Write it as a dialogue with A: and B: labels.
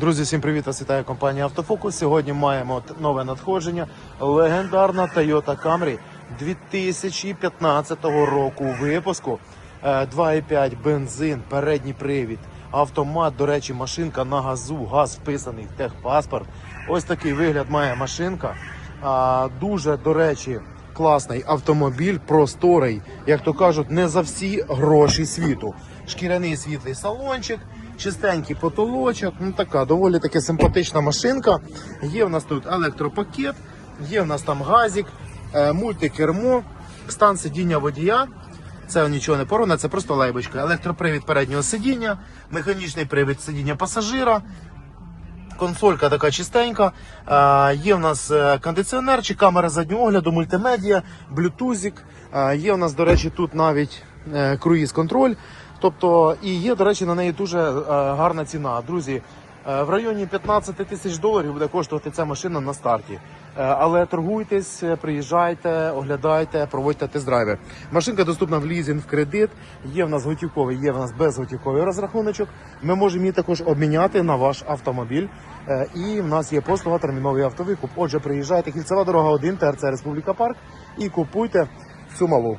A: Друзі, всім привіт! Вас вітає компанія Автофокус. Сьогодні маємо нове надходження. Легендарна Toyota Camry 2015 року випуску. Е, 2,5 бензин, передній привід, автомат. До речі, машинка на газу, газ вписаний в техпаспорт. Ось такий вигляд має машинка. Дуже, до речі, класний автомобіль, просторий, як то кажуть, не за всі гроші світу. Шкіряний світлий салончик, чистенький потолочок. Ну така доволі таки симпатична машинка. Є в нас тут електропакет, є в нас там газик, е, мультикермо, стан сидіння водія. Це нічого не порона, це просто лейбочка. Електропривід переднього сидіння, механічний привід сидіння пасажира. Консолька така чистенька. Е, Є в нас кондиціонерчик, кондиціонер чи камера заднього огляду, мультимедіа, блютузик. Е, Є в нас, до речі, тут навіть е, круїз-контроль. Тобто, і є, до речі, на неї дуже е, гарна ціна. Друзі, е, в районі 15 тисяч доларів буде коштувати ця машина на старті. Е, Але торгуйтесь, е, приїжджайте, оглядайте, проводьте тест-драйви. Машинка доступна в лізинг, в кредит. Є в нас готівковий, є в нас безготівковий розрахуночок. Ми можемо її також обміняти на ваш автомобіль. Е, І в нас є послуга терміновий автовикуп. Отже, приїжджайте Кільцева дорога 1, ТРЦ Республіка Парк і купуйте цю малу.